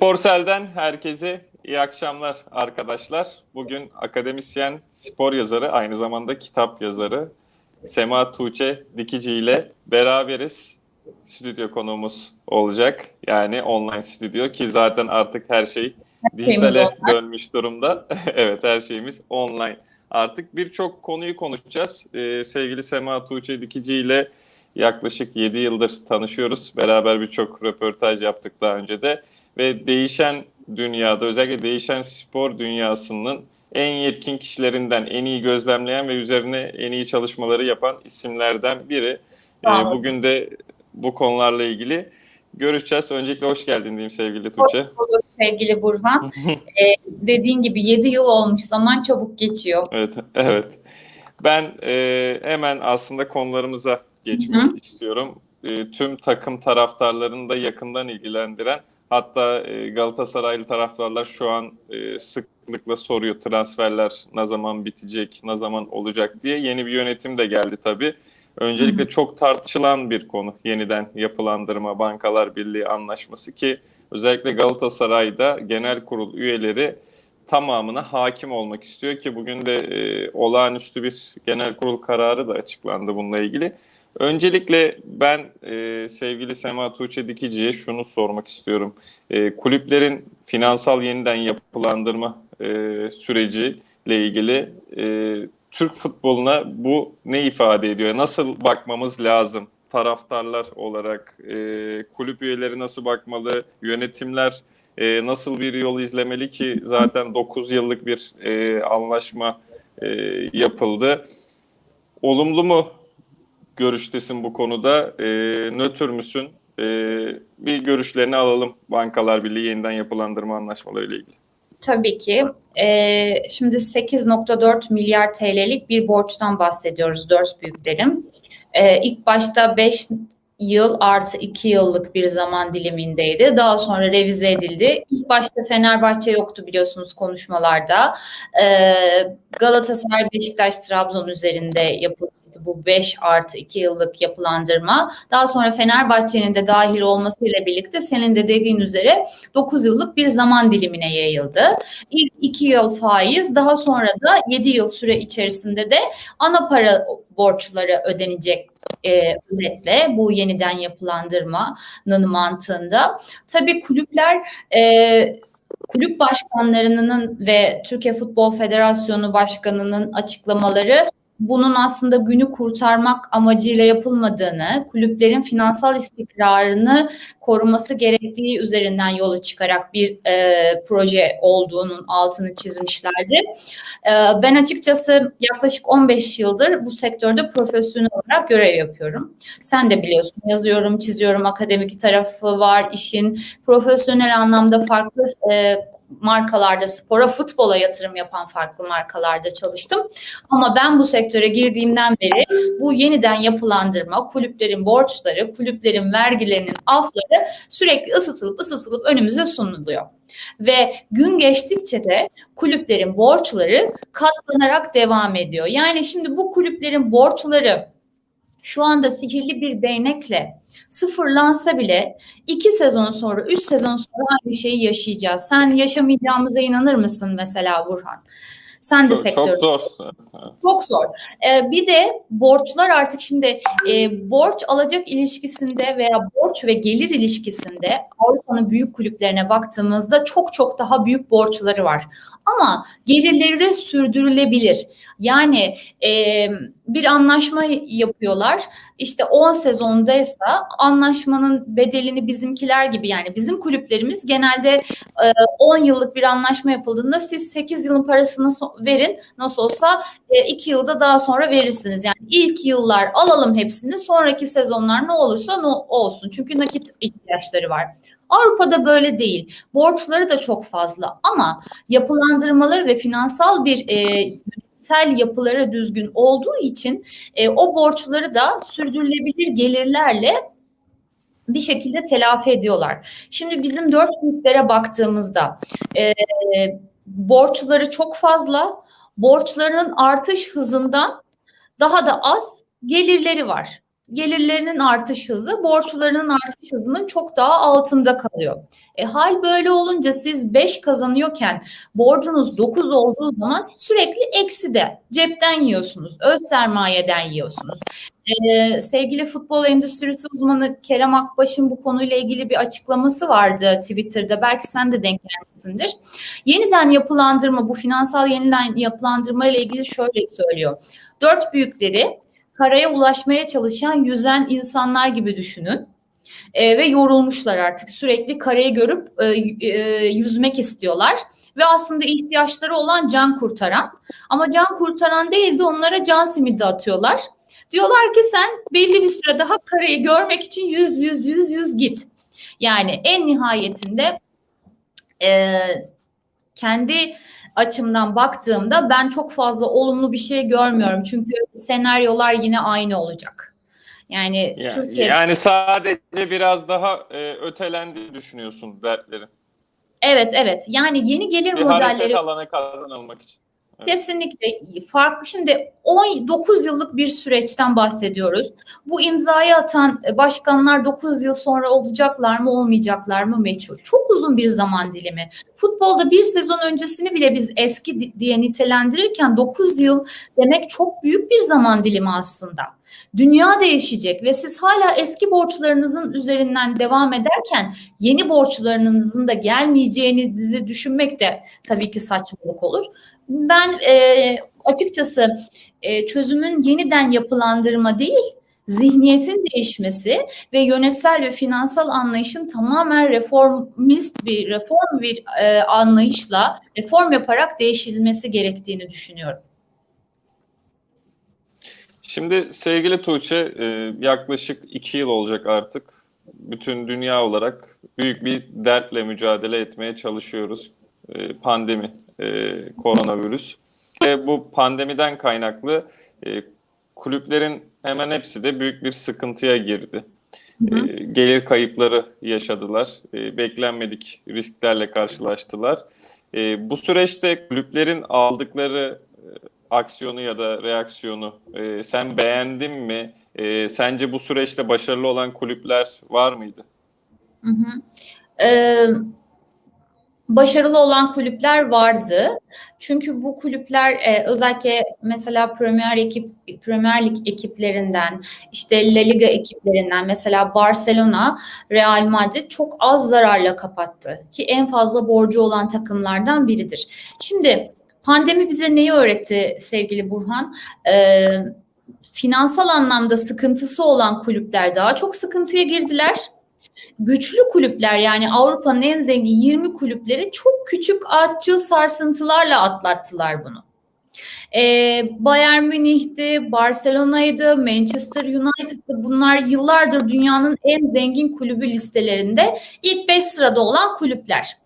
Sporsel'den herkese iyi akşamlar arkadaşlar. Bugün akademisyen, spor yazarı, aynı zamanda kitap yazarı Sema Tuğçe Dikici ile beraberiz. Stüdyo konuğumuz olacak. Yani online stüdyo ki zaten artık her şey dijitale dönmüş durumda. evet her şeyimiz online. Artık birçok konuyu konuşacağız. Ee, sevgili Sema Tuğçe Dikici ile yaklaşık 7 yıldır tanışıyoruz. Beraber birçok röportaj yaptık daha önce de ve değişen dünyada özellikle değişen spor dünyasının en yetkin kişilerinden en iyi gözlemleyen ve üzerine en iyi çalışmaları yapan isimlerden biri. Ee, bugün de bu konularla ilgili görüşeceğiz. Öncelikle hoş geldin diyeyim sevgili Tuğçe. Olur sevgili Burhan. Ee, dediğin gibi 7 yıl olmuş zaman çabuk geçiyor. Evet, evet. Ben e, hemen aslında konularımıza geçmek Hı. istiyorum. E, tüm takım taraftarlarını da yakından ilgilendiren, hatta e, Galatasaraylı taraftarlar şu an e, sıklıkla soruyor transferler ne zaman bitecek, ne zaman olacak diye. Yeni bir yönetim de geldi tabii. Öncelikle çok tartışılan bir konu yeniden yapılandırma Bankalar Birliği anlaşması ki özellikle Galatasaray'da genel kurul üyeleri tamamına hakim olmak istiyor ki bugün de e, olağanüstü bir genel kurul kararı da açıklandı bununla ilgili. Öncelikle ben e, sevgili Sema Tuğçe Dikici'ye şunu sormak istiyorum. E, kulüplerin finansal yeniden yapılandırma e, süreciyle ilgili e, Türk futboluna bu ne ifade ediyor? Nasıl bakmamız lazım? Taraftarlar olarak e, kulüp üyeleri nasıl bakmalı? Yönetimler e, nasıl bir yol izlemeli ki zaten 9 yıllık bir e, anlaşma e, yapıldı. Olumlu mu görüştesin bu konuda? E, nötr müsün? E, bir görüşlerini alalım Bankalar Birliği yeniden yapılandırma anlaşmaları ile ilgili. Tabii ki. Ee, şimdi 8.4 milyar TL'lik bir borçtan bahsediyoruz dört büyüklerim. Ee, ilk başta 5 yıl artı 2 yıllık bir zaman dilimindeydi. Daha sonra revize edildi. İlk başta Fenerbahçe yoktu biliyorsunuz konuşmalarda. Ee, Galatasaray, Beşiktaş, Trabzon üzerinde bu 5 artı 2 yıllık yapılandırma. Daha sonra Fenerbahçe'nin de dahil olmasıyla birlikte senin de dediğin üzere 9 yıllık bir zaman dilimine yayıldı. İlk 2 yıl faiz, daha sonra da 7 yıl süre içerisinde de ana para borçları ödenecek e, özetle bu yeniden yapılandırmanın mantığında. Tabii kulüpler e, kulüp başkanlarının ve Türkiye Futbol Federasyonu Başkanı'nın açıklamaları bunun aslında günü kurtarmak amacıyla yapılmadığını, kulüplerin finansal istikrarını koruması gerektiği üzerinden yola çıkarak bir e, proje olduğunun altını çizmişlerdi. E, ben açıkçası yaklaşık 15 yıldır bu sektörde profesyonel olarak görev yapıyorum. Sen de biliyorsun yazıyorum, çiziyorum, akademik tarafı var işin. Profesyonel anlamda farklı e, markalarda spora, futbola yatırım yapan farklı markalarda çalıştım. Ama ben bu sektöre girdiğimden beri bu yeniden yapılandırma, kulüplerin borçları, kulüplerin vergilerinin afları sürekli ısıtılıp ısıtılıp önümüze sunuluyor. Ve gün geçtikçe de kulüplerin borçları katlanarak devam ediyor. Yani şimdi bu kulüplerin borçları şu anda sihirli bir değnekle sıfırlansa bile iki sezon sonra, üç sezon sonra aynı şeyi yaşayacağız. Sen yaşamayacağımıza inanır mısın mesela Burhan? Sen de Çok, sektör. çok zor. Çok zor. Ee, bir de borçlar artık şimdi e, borç alacak ilişkisinde veya borç ve gelir ilişkisinde Avrupa'nın büyük kulüplerine baktığımızda çok çok daha büyük borçları var. Ama gelirleri de sürdürülebilir. Yani e, bir anlaşma yapıyorlar. İşte 10 sezondaysa anlaşmanın bedelini bizimkiler gibi yani bizim kulüplerimiz genelde e, 10 yıllık bir anlaşma yapıldığında siz 8 yılın parasını so- verin. Nasıl olsa e, yılda daha sonra verirsiniz. Yani ilk yıllar alalım hepsini sonraki sezonlar ne olursa ne olsun. Çünkü nakit ihtiyaçları var. Avrupa'da böyle değil. Borçları da çok fazla ama yapılandırmaları ve finansal bir e, yönetsel yapıları düzgün olduğu için e, o borçları da sürdürülebilir gelirlerle bir şekilde telafi ediyorlar. Şimdi bizim dört büyüklere baktığımızda e, borçları çok fazla, borçlarının artış hızından daha da az gelirleri var. Gelirlerinin artış hızı borçlarının artış hızının çok daha altında kalıyor. E, hal böyle olunca siz 5 kazanıyorken borcunuz 9 olduğu zaman sürekli eksi de cepten yiyorsunuz. Öz sermayeden yiyorsunuz. E, sevgili futbol endüstrisi uzmanı Kerem Akbaş'ın bu konuyla ilgili bir açıklaması vardı Twitter'da. Belki sen de denk gelmişsindir. Yeniden yapılandırma, bu finansal yeniden yapılandırma ile ilgili şöyle söylüyor. Dört büyükleri karaya ulaşmaya çalışan yüzen insanlar gibi düşünün. E, ve yorulmuşlar artık sürekli kareyi görüp e, e, yüzmek istiyorlar ve aslında ihtiyaçları olan can kurtaran ama can kurtaran değil de onlara can simidi atıyorlar. Diyorlar ki sen belli bir süre daha kareyi görmek için yüz yüz yüz yüz git. Yani en nihayetinde e, kendi açımdan baktığımda ben çok fazla olumlu bir şey görmüyorum. Çünkü senaryolar yine aynı olacak. Yani, Yani, Türkiye yani sadece biraz daha e, ötelendi düşünüyorsun dertleri. evet evet yani yeni gelir Bir modelleri hareket alanı kazanılmak için. Kesinlikle farklı. Şimdi 19 yıllık bir süreçten bahsediyoruz. Bu imzayı atan başkanlar 9 yıl sonra olacaklar mı olmayacaklar mı meçhul. Çok uzun bir zaman dilimi. Futbolda bir sezon öncesini bile biz eski diye nitelendirirken 9 yıl demek çok büyük bir zaman dilimi aslında. Dünya değişecek ve siz hala eski borçlarınızın üzerinden devam ederken yeni borçlarınızın da gelmeyeceğinizi düşünmek de tabii ki saçmalık olur. Ben e, açıkçası e, çözümün yeniden yapılandırma değil, zihniyetin değişmesi ve yönetsel ve finansal anlayışın tamamen reformist bir reform bir e, anlayışla reform yaparak değişilmesi gerektiğini düşünüyorum. Şimdi sevgili Tuğçe e, yaklaşık iki yıl olacak artık. Bütün dünya olarak büyük bir dertle mücadele etmeye çalışıyoruz. E, pandemi, e, koronavirüs. Ve bu pandemiden kaynaklı kulüplerin hemen hepsi de büyük bir sıkıntıya girdi. Hı hı. Gelir kayıpları yaşadılar. Beklenmedik risklerle karşılaştılar. Bu süreçte kulüplerin aldıkları aksiyonu ya da reaksiyonu e, sen beğendin mi? E, sence bu süreçte başarılı olan kulüpler var mıydı? Hı hı. Ee, başarılı olan kulüpler vardı. Çünkü bu kulüpler e, özellikle mesela Premier ekip Premier Lig ekiplerinden, işte La Liga ekiplerinden mesela Barcelona, Real Madrid çok az zararla kapattı ki en fazla borcu olan takımlardan biridir. Şimdi pandemi bize neyi öğretti sevgili Burhan? Ee, finansal anlamda sıkıntısı olan kulüpler daha çok sıkıntıya girdiler güçlü kulüpler yani Avrupa'nın en zengin 20 kulüpleri çok küçük artçıl sarsıntılarla atlattılar bunu. Ee, Bayern Münih'ti, Barcelona'ydı, Manchester United'dı. Bunlar yıllardır dünyanın en zengin kulübü listelerinde ilk 5 sırada olan kulüpler.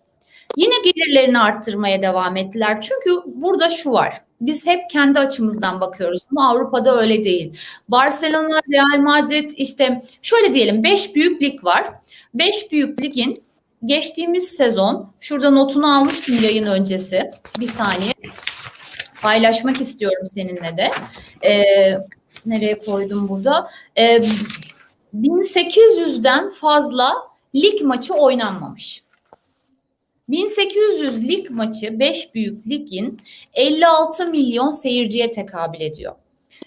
Yine gelirlerini arttırmaya devam ettiler. Çünkü burada şu var. Biz hep kendi açımızdan bakıyoruz ama Avrupa'da öyle değil. Barcelona, Real Madrid işte şöyle diyelim 5 büyük lig var. 5 büyük ligin geçtiğimiz sezon şurada notunu almıştım yayın öncesi. Bir saniye paylaşmak istiyorum seninle de. Ee, nereye koydum burada? Ee, 1800'den fazla lig maçı oynanmamış. 1800 lig maçı 5 büyük ligin 56 milyon seyirciye tekabül ediyor.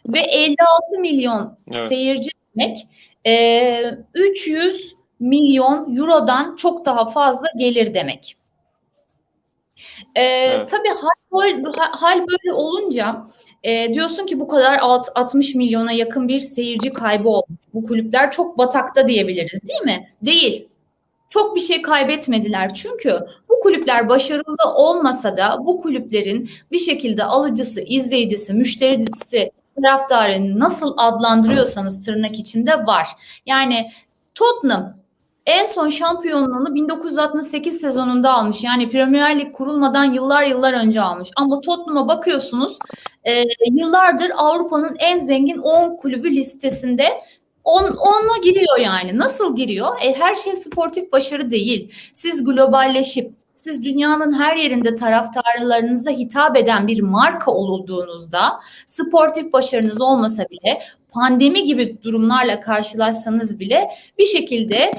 Ve 56 milyon Evet. seyirci demek e, 300 milyon eurodan çok daha fazla gelir demek. E, Evet. Tabii hal böyle, hal böyle olunca e, diyorsun ki bu kadar alt- 60 milyona yakın bir seyirci kaybı olmuş. Bu kulüpler çok batakta diyebiliriz değil mi? Değil. Çok bir şey kaybetmediler çünkü bu kulüpler başarılı olmasa da bu kulüplerin bir şekilde alıcısı, izleyicisi, müşterisi, taraftarı nasıl adlandırıyorsanız tırnak içinde var. Yani Tottenham en son şampiyonluğunu 1968 sezonunda almış. Yani Premier Lig kurulmadan yıllar yıllar önce almış. Ama Tottenham'a bakıyorsunuz e, yıllardır Avrupa'nın en zengin 10 kulübü listesinde on, onunla giriyor yani. Nasıl giriyor? E, her şey sportif başarı değil. Siz globalleşip siz dünyanın her yerinde taraftarlarınıza hitap eden bir marka olduğunuzda sportif başarınız olmasa bile pandemi gibi durumlarla karşılaşsanız bile bir şekilde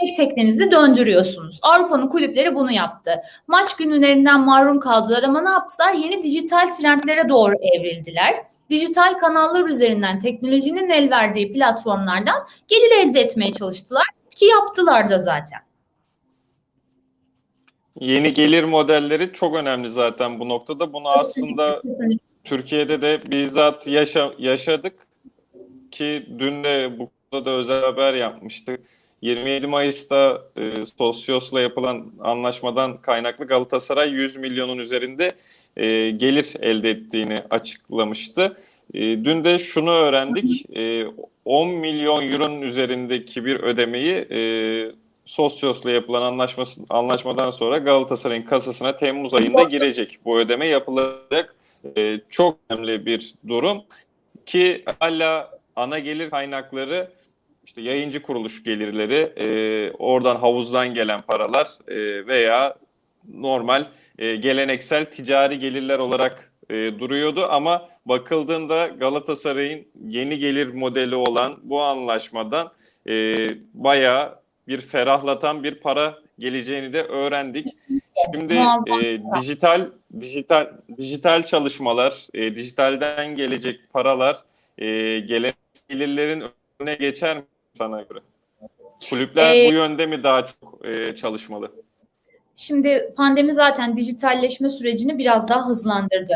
tek teknenizi döndürüyorsunuz. Avrupa'nın kulüpleri bunu yaptı. Maç günlerinden mahrum kaldılar ama ne yaptılar? Yeni dijital trendlere doğru evrildiler. Dijital kanallar üzerinden teknolojinin el verdiği platformlardan gelir elde etmeye çalıştılar ki yaptılar da zaten. Yeni gelir modelleri çok önemli zaten bu noktada. Bunu aslında Türkiye'de de bizzat yaşa, yaşadık ki dün de bu konuda da özel haber yapmıştık. 27 Mayıs'ta e, Sosyos'la yapılan anlaşmadan kaynaklı Galatasaray 100 milyonun üzerinde e, gelir elde ettiğini açıklamıştı. E, dün de şunu öğrendik. E, 10 milyon euronun üzerindeki bir ödemeyi e, Sosyos'la yapılan anlaşması, anlaşmadan sonra Galatasaray'ın kasasına Temmuz ayında girecek. Bu ödeme yapılacak. E, çok önemli bir durum ki hala ana gelir kaynakları işte yayıncı kuruluş gelirleri, e, oradan havuzdan gelen paralar e, veya normal e, geleneksel ticari gelirler olarak e, duruyordu ama bakıldığında Galatasaray'ın yeni gelir modeli olan bu anlaşmadan e, bayağı bir ferahlatan bir para geleceğini de öğrendik. Şimdi e, dijital dijital dijital çalışmalar, e, dijitalden gelecek paralar e, gelen gelirlerin önüne geçer mi sana göre? Kulüpler Ee, bu yönde mi daha çok e, çalışmalı? Şimdi pandemi zaten dijitalleşme sürecini biraz daha hızlandırdı.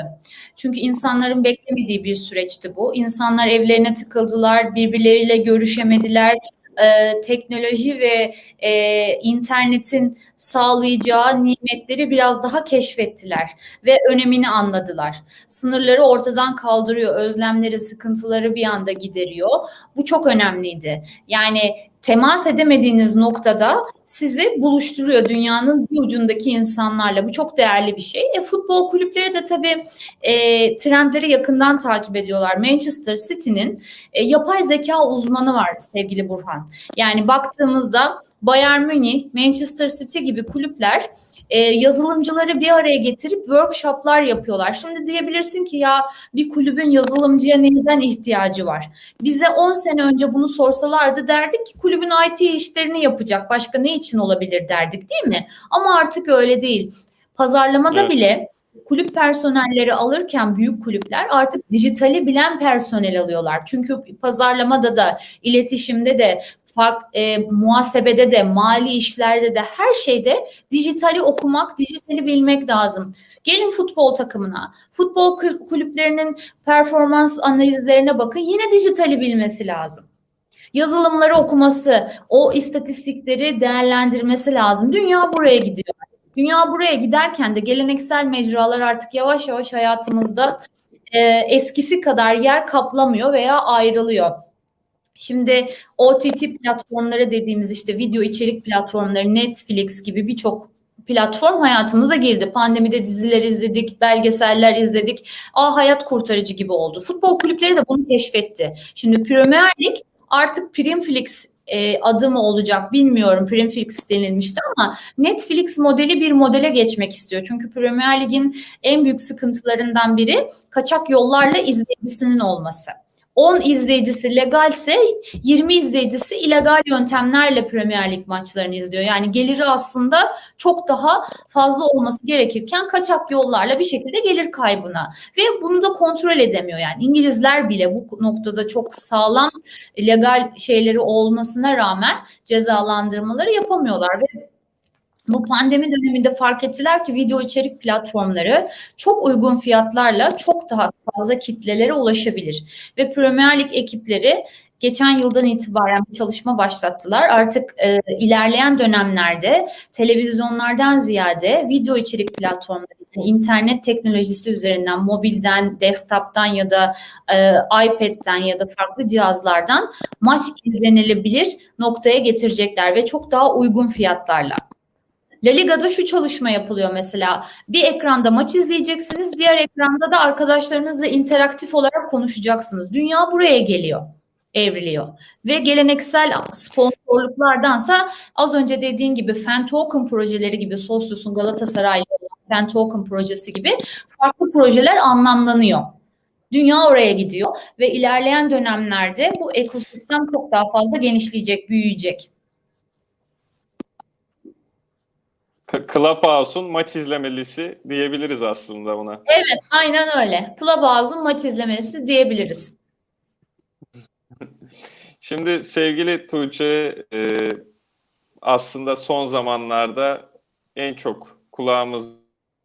Çünkü insanların beklemediği bir süreçti bu. İnsanlar evlerine tıkıldılar, birbirleriyle görüşemediler. Ee, teknoloji ve e, internetin sağlayacağı nimetleri biraz daha keşfettiler ve önemini anladılar. Sınırları ortadan kaldırıyor, özlemleri, sıkıntıları bir anda gideriyor. Bu çok önemliydi. Yani temas edemediğiniz noktada sizi buluşturuyor dünyanın bir ucundaki insanlarla. Bu çok değerli bir şey. E, futbol kulüpleri de tabii e, trendleri yakından takip ediyorlar. Manchester City'nin e, yapay zeka uzmanı var sevgili Burhan. Yani baktığımızda Bayern Münih, Manchester City gibi kulüpler e, yazılımcıları bir araya getirip workshoplar yapıyorlar. Şimdi diyebilirsin ki ya bir kulübün yazılımcıya neden ihtiyacı var? Bize 10 sene önce bunu sorsalardı derdik ki kulübün IT işlerini yapacak. Başka ne için olabilir derdik değil mi? Ama artık öyle değil. Pazarlamada Evet. bile kulüp personelleri alırken büyük kulüpler artık dijitali bilen personel alıyorlar. Çünkü pazarlamada da, iletişimde de, fark e, muhasebede de, mali işlerde de her şeyde dijitali okumak, dijitali bilmek lazım. Gelin futbol takımına, futbol kul- kulüplerinin performans analizlerine bakın. Yine dijitali bilmesi lazım. Yazılımları okuması, o istatistikleri değerlendirmesi lazım. Dünya buraya gidiyor. Dünya buraya giderken de geleneksel mecralar artık yavaş yavaş hayatımızda e, eskisi kadar yer kaplamıyor veya ayrılıyor. Şimdi OTT platformları dediğimiz işte video içerik platformları Netflix gibi birçok platform hayatımıza girdi. Pandemide diziler izledik, belgeseller izledik. Aa hayat kurtarıcı gibi oldu. Futbol kulüpleri de bunu keşfetti. Şimdi Premier Lig artık Primeflix e, adı mı olacak bilmiyorum. Primeflix denilmişti ama Netflix modeli bir modele geçmek istiyor. Çünkü Premier Lig'in en büyük sıkıntılarından biri kaçak yollarla izleyicisinin olması. 10 izleyicisi legalse 20 izleyicisi illegal yöntemlerle Premier Lig maçlarını izliyor. Yani geliri aslında çok daha fazla olması gerekirken kaçak yollarla bir şekilde gelir kaybına ve bunu da kontrol edemiyor. Yani İngilizler bile bu noktada çok sağlam legal şeyleri olmasına rağmen cezalandırmaları yapamıyorlar ve bu pandemi döneminde fark ettiler ki video içerik platformları çok uygun fiyatlarla çok daha fazla kitlelere ulaşabilir. Ve Premier Lig ekipleri geçen yıldan itibaren bir çalışma başlattılar. Artık e, ilerleyen dönemlerde televizyonlardan ziyade video içerik platformları, yani internet teknolojisi üzerinden, mobilden, desktop'tan ya da e, iPad'den ya da farklı cihazlardan maç izlenilebilir noktaya getirecekler ve çok daha uygun fiyatlarla. La Liga'da şu çalışma yapılıyor mesela. Bir ekranda maç izleyeceksiniz, diğer ekranda da arkadaşlarınızla interaktif olarak konuşacaksınız. Dünya buraya geliyor. evriliyor. Ve geleneksel sponsorluklardansa az önce dediğin gibi Fan Token projeleri gibi Solstice'un Galatasaray'la Fan Token projesi gibi farklı projeler anlamlanıyor. Dünya oraya gidiyor ve ilerleyen dönemlerde bu ekosistem çok daha fazla genişleyecek, büyüyecek. Clubhouse'un maç izlemelisi diyebiliriz aslında buna. Evet, aynen öyle. Clubhouse'un maç izlemesi diyebiliriz. Şimdi sevgili Tuğçe e, aslında son zamanlarda en çok kulağımız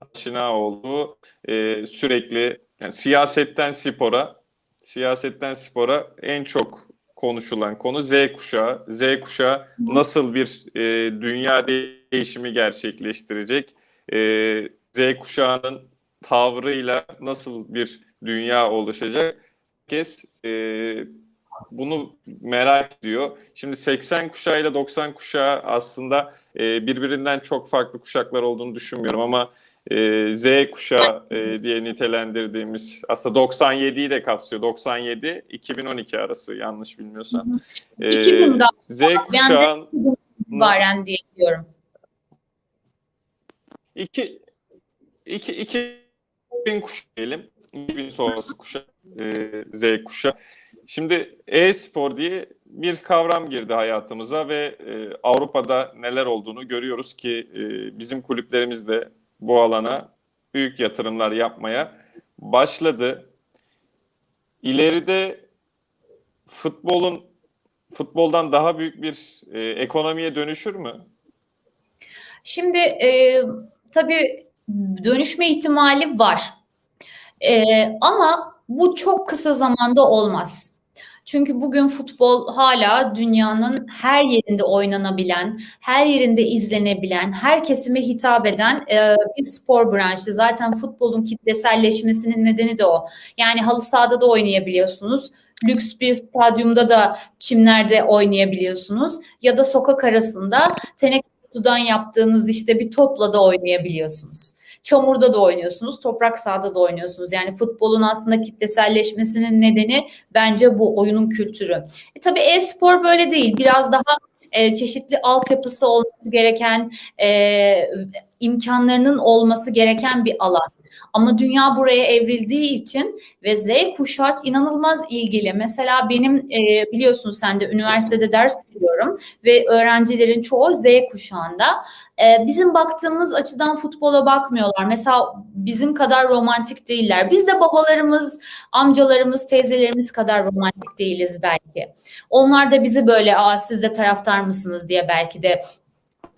aşina olduğu e, sürekli yani siyasetten spora siyasetten spora en çok konuşulan konu Z kuşağı. Z kuşağı nasıl bir e, dünya değişimi gerçekleştirecek? E, Z kuşağının tavrıyla nasıl bir dünya oluşacak? Herkes e, bunu merak ediyor. Şimdi 80 kuşağı ile 90 kuşağı aslında e, birbirinden çok farklı kuşaklar olduğunu düşünmüyorum ama e, Z kuşağı e, diye nitelendirdiğimiz aslında 97'yi de kapsıyor. 97 2012 arası yanlış bilmiyorsam. E, 2000 galiba Z kuşağı itibaren diye diyorum. 2 2 2000 kuşağı diyelim. 2000 sonrası kuşak e, Z kuşağı. Şimdi e-spor diye bir kavram girdi hayatımıza ve e, Avrupa'da neler olduğunu görüyoruz ki e, bizim kulüplerimiz de bu alana büyük yatırımlar yapmaya başladı. İleride futbolun futboldan daha büyük bir e, ekonomiye dönüşür mü? Şimdi e, tabii dönüşme ihtimali var. E, ama bu çok kısa zamanda olmaz. Çünkü bugün futbol hala dünyanın her yerinde oynanabilen, her yerinde izlenebilen, her kesime hitap eden e, bir spor branşı. Zaten futbolun kitleselleşmesinin nedeni de o. Yani halı sahada da oynayabiliyorsunuz. Lüks bir stadyumda da çimlerde oynayabiliyorsunuz. Ya da sokak arasında teneke kutudan yaptığınız işte bir topla da oynayabiliyorsunuz. Çamurda da oynuyorsunuz, toprak sahada da oynuyorsunuz. Yani futbolun aslında kitleselleşmesinin nedeni bence bu oyunun kültürü. E, tabii e-spor böyle değil. Biraz daha e, çeşitli altyapısı olması gereken, e, imkanlarının olması gereken bir alan. Ama dünya buraya evrildiği için ve Z kuşağı inanılmaz ilgili. Mesela benim e, biliyorsun sen de üniversitede ders veriyorum ve öğrencilerin çoğu Z kuşağında. E, bizim baktığımız açıdan futbola bakmıyorlar. Mesela bizim kadar romantik değiller. Biz de babalarımız, amcalarımız, teyzelerimiz kadar romantik değiliz belki. Onlar da bizi böyle Aa, siz de taraftar mısınız diye belki de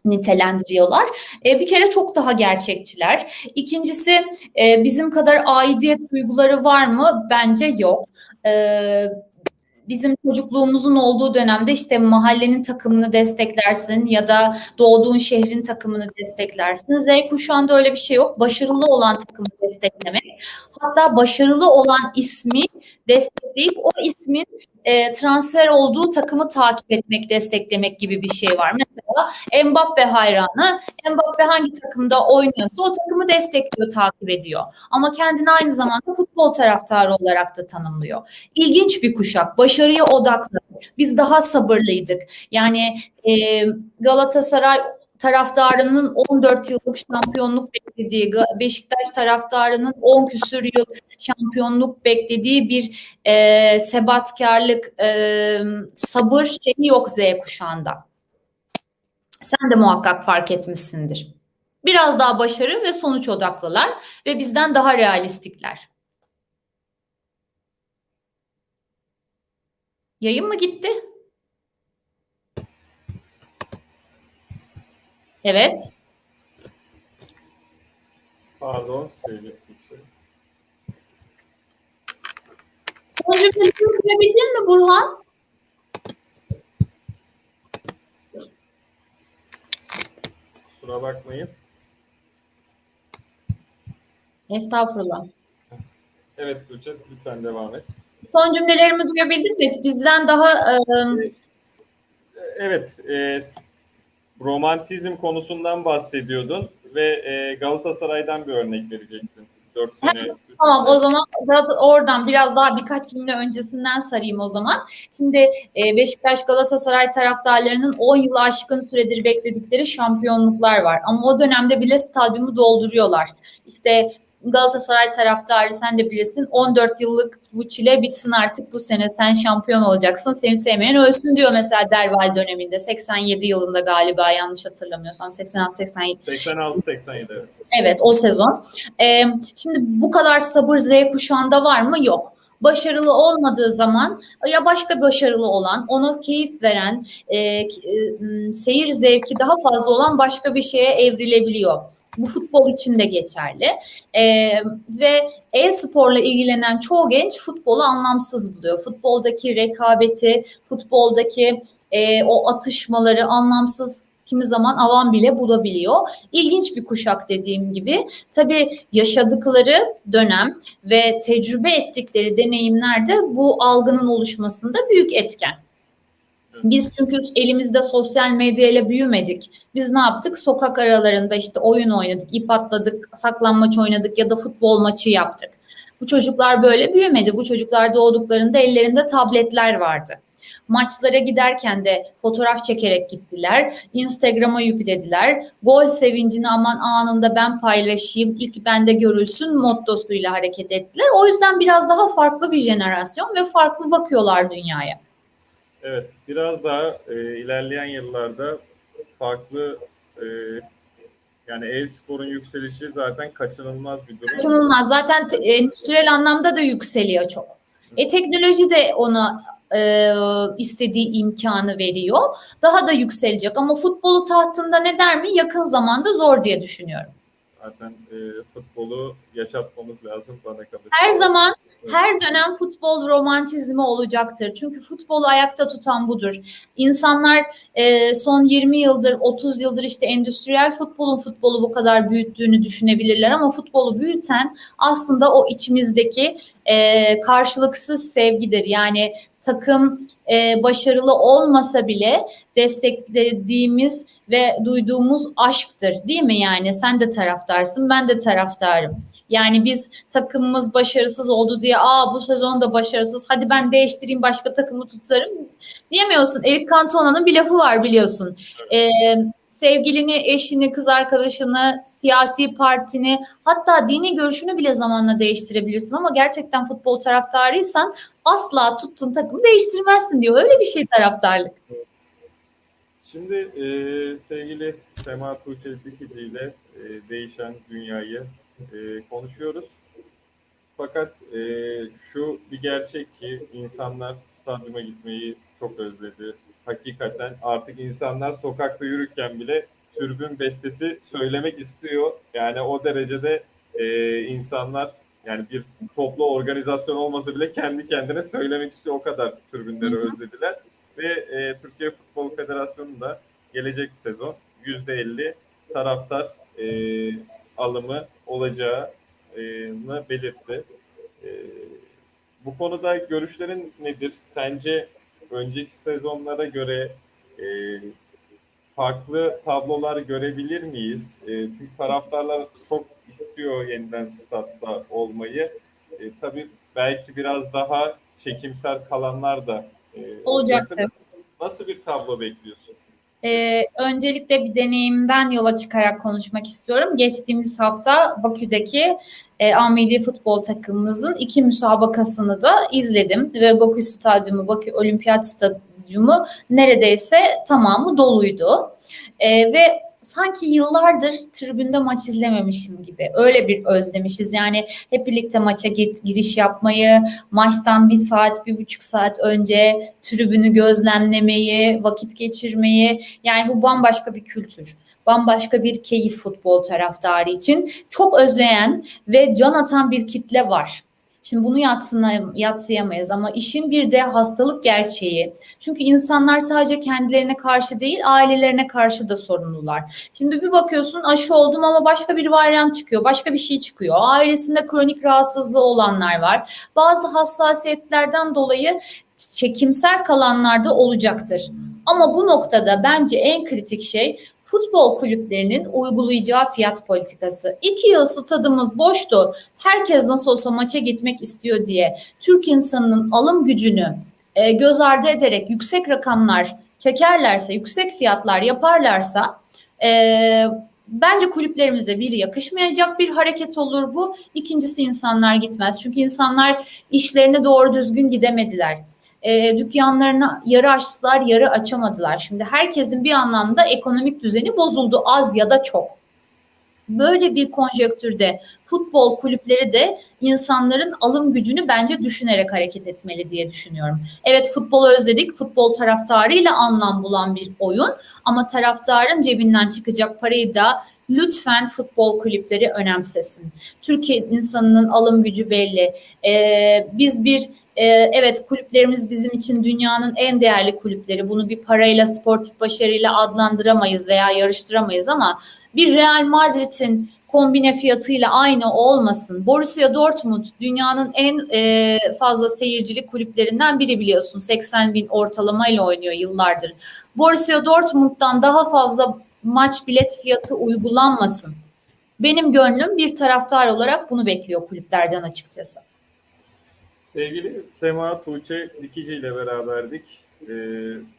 nitelendiriyorlar. E, bir kere çok daha gerçekçiler. İkincisi e, bizim kadar aidiyet duyguları var mı? Bence yok. E, bizim çocukluğumuzun olduğu dönemde işte mahallenin takımını desteklersin ya da doğduğun şehrin takımını desteklersin. Z kuşağında öyle bir şey yok. Başarılı olan takımı desteklemek. Hatta başarılı olan ismi destekleyip o ismin e, transfer olduğu takımı takip etmek, desteklemek gibi bir şey var. Mesela Mbappe hayranı, Mbappe hangi takımda oynuyorsa o takımı destekliyor, takip ediyor. Ama kendini aynı zamanda futbol taraftarı olarak da tanımlıyor. İlginç bir kuşak, başarıya odaklı. Biz daha sabırlıydık. Yani e, Galatasaray taraftarının 14 yıllık şampiyonluk beklediği, Beşiktaş taraftarının 10 küsür yıl şampiyonluk beklediği bir e, sebatkarlık, e, sabır şeyi yok Z kuşağında. Sen de muhakkak fark etmişsindir. Biraz daha başarı ve sonuç odaklılar ve bizden daha realistikler. Yayın mı gitti? Evet. Pardon sevgili. Son cümleleri duyabildin mi Burhan? Kusura bakmayın. Estağfurullah. Evet Tuğçe lütfen devam et. Son cümlelerimi duyabildin mi? Bizden daha e, Evet, e, romantizm konusundan bahsediyordun ve e, Galatasaray'dan bir örnek verecektin. 4 sene. Tamam o zaman oradan biraz daha birkaç cümle öncesinden sarayım o zaman. Şimdi e, Beşiktaş Galatasaray taraftarlarının 10 yıl aşkın süredir bekledikleri şampiyonluklar var. Ama o dönemde bile stadyumu dolduruyorlar. İşte Galatasaray taraftarı sen de bilirsin 14 yıllık bu çile bitsin artık bu sene sen şampiyon olacaksın seni sevmeyen ölsün diyor mesela Derval döneminde 87 yılında galiba yanlış hatırlamıyorsam 86-87 86-87 evet. Evet o sezon. Ee, şimdi bu kadar sabır Z kuşağında var mı? Yok. Başarılı olmadığı zaman ya başka başarılı olan, ona keyif veren, e, e, seyir zevki daha fazla olan başka bir şeye evrilebiliyor. Bu futbol için de geçerli. E, ve e-sporla ilgilenen çoğu genç futbolu anlamsız buluyor. Futboldaki rekabeti, futboldaki e, o atışmaları anlamsız kimi zaman avam bile bulabiliyor. İlginç bir kuşak dediğim gibi. Tabii yaşadıkları dönem ve tecrübe ettikleri deneyimler de bu algının oluşmasında büyük etken. Biz çünkü elimizde sosyal medyayla büyümedik. Biz ne yaptık? Sokak aralarında işte oyun oynadık, ip atladık, saklanmaç oynadık ya da futbol maçı yaptık. Bu çocuklar böyle büyümedi. Bu çocuklar doğduklarında ellerinde tabletler vardı. Maçlara giderken de fotoğraf çekerek gittiler. Instagram'a yüklediler. Gol sevincini aman anında ben paylaşayım, ilk bende görülsün mottosuyla hareket ettiler. O yüzden biraz daha farklı bir jenerasyon ve farklı bakıyorlar dünyaya. Evet, biraz daha e, ilerleyen yıllarda farklı e, yani e-sporun yükselişi zaten kaçınılmaz bir durum. Kaçınılmaz. Zaten endüstriyel anlamda da yükseliyor çok. E teknoloji de ona e, istediği imkanı veriyor. Daha da yükselecek ama futbolu tahtında ne der mi? Yakın zamanda zor diye düşünüyorum. Zaten e, futbolu yaşatmamız lazım bana kalırsa. Her zaman her dönem futbol romantizmi olacaktır. Çünkü futbolu ayakta tutan budur. İnsanlar e, son 20 yıldır, 30 yıldır işte endüstriyel futbolun futbolu bu kadar büyüttüğünü düşünebilirler ama futbolu büyüten aslında o içimizdeki e, karşılıksız sevgidir. Yani takım e, başarılı olmasa bile desteklediğimiz ve duyduğumuz aşktır değil mi yani sen de taraftarsın ben de taraftarım. Yani biz takımımız başarısız oldu diye aa bu sezon da başarısız hadi ben değiştireyim başka takımı tutarım diyemiyorsun. Eric Cantona'nın bir lafı var biliyorsun. Ee, sevgilini, eşini, kız arkadaşını, siyasi partini hatta dini görüşünü bile zamanla değiştirebilirsin ama gerçekten futbol taraftarıysan asla tuttun takımı değiştirmezsin diyor. Öyle bir şey taraftarlık. Şimdi e, sevgili Sema Tuğçe Dikici ile e, değişen dünyayı e, konuşuyoruz. Fakat e, şu bir gerçek ki insanlar stadyuma gitmeyi çok özledi. Hakikaten artık insanlar sokakta yürürken bile türbün bestesi söylemek istiyor. Yani o derecede e, insanlar yani bir toplu organizasyon olmasa bile kendi kendine söylemek istiyor. O kadar türbünleri özlediler. Ve e, Türkiye Futbol Federasyonu da gelecek sezon %50 taraftar e, alımı olacağını belirtti. E, bu konuda görüşlerin nedir? Sence önceki sezonlara göre e, farklı tablolar görebilir miyiz? E, çünkü taraftarlar çok istiyor yeniden statta olmayı. E, tabii belki biraz daha çekimsel kalanlar da e, olacaktır. Nasıl bir tablo bekliyorsun? Ee, öncelikle bir deneyimden yola çıkarak konuşmak istiyorum. Geçtiğimiz hafta Bakü'deki e, Ameli futbol takımımızın iki müsabakasını da izledim ve Bakü Stadyumu, Bakü Olimpiyat Stadyumu neredeyse tamamı doluydu. E, ve sanki yıllardır tribünde maç izlememişim gibi. Öyle bir özlemişiz. Yani hep birlikte maça giriş yapmayı, maçtan bir saat, bir buçuk saat önce tribünü gözlemlemeyi, vakit geçirmeyi. Yani bu bambaşka bir kültür. Bambaşka bir keyif futbol taraftarı için. Çok özleyen ve can atan bir kitle var. Şimdi bunu yatsıyamayız ama işin bir de hastalık gerçeği. Çünkü insanlar sadece kendilerine karşı değil ailelerine karşı da sorumlular. Şimdi bir bakıyorsun aşı oldum ama başka bir varyant çıkıyor, başka bir şey çıkıyor. Ailesinde kronik rahatsızlığı olanlar var. Bazı hassasiyetlerden dolayı çekimsel kalanlar da olacaktır. Ama bu noktada bence en kritik şey futbol kulüplerinin uygulayacağı fiyat politikası. İki yıl stadımız boştu. Herkes nasıl olsa maça gitmek istiyor diye Türk insanının alım gücünü e, göz ardı ederek yüksek rakamlar çekerlerse, yüksek fiyatlar yaparlarsa e, bence kulüplerimize bir yakışmayacak bir hareket olur bu. İkincisi insanlar gitmez. Çünkü insanlar işlerine doğru düzgün gidemediler. E, dükkanlarını yarı açtılar, yarı açamadılar. Şimdi herkesin bir anlamda ekonomik düzeni bozuldu az ya da çok. Böyle bir konjektürde futbol kulüpleri de insanların alım gücünü bence düşünerek hareket etmeli diye düşünüyorum. Evet futbolu özledik. Futbol taraftarıyla anlam bulan bir oyun ama taraftarın cebinden çıkacak parayı da lütfen futbol kulüpleri önemsesin. Türkiye insanının alım gücü belli. Ee, biz bir e, evet kulüplerimiz bizim için dünyanın en değerli kulüpleri. Bunu bir parayla, sportif başarıyla adlandıramayız veya yarıştıramayız ama bir Real Madrid'in kombine fiyatıyla aynı olmasın. Borussia Dortmund dünyanın en e, fazla seyircili kulüplerinden biri biliyorsun. 80 bin ortalamayla oynuyor yıllardır. Borussia Dortmund'dan daha fazla maç bilet fiyatı uygulanmasın. Benim gönlüm bir taraftar olarak bunu bekliyor kulüplerden açıkçası. Sevgili Sema Tuğçe Dikici ile beraberdik. Ee,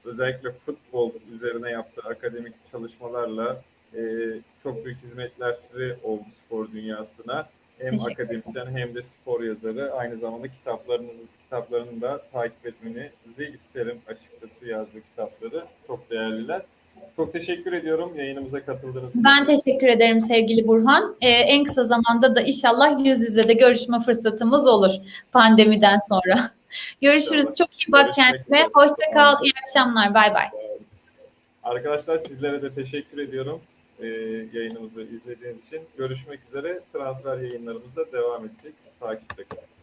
özellikle futbol üzerine yaptığı akademik çalışmalarla e, çok büyük hizmetleri oldu spor dünyasına. Hem Teşekkür akademisyen hem de spor yazarı. Aynı zamanda kitaplarınızı, kitaplarını da takip etmenizi isterim açıkçası yazdığı kitapları. Çok değerliler. Çok teşekkür ediyorum yayınımıza katıldığınız için. Ben teşekkür ederim sevgili Burhan. Ee, en kısa zamanda da inşallah yüz yüze de görüşme fırsatımız olur pandemiden sonra. Görüşürüz. Tamam. Çok iyi bak Görüşmek kendine. üzere. Hoşça kal. İyi akşamlar. Bay bay. Arkadaşlar sizlere de teşekkür ediyorum e, yayınımızı izlediğiniz için. Görüşmek üzere. Transfer yayınlarımız da devam edecek. Takipte kalın.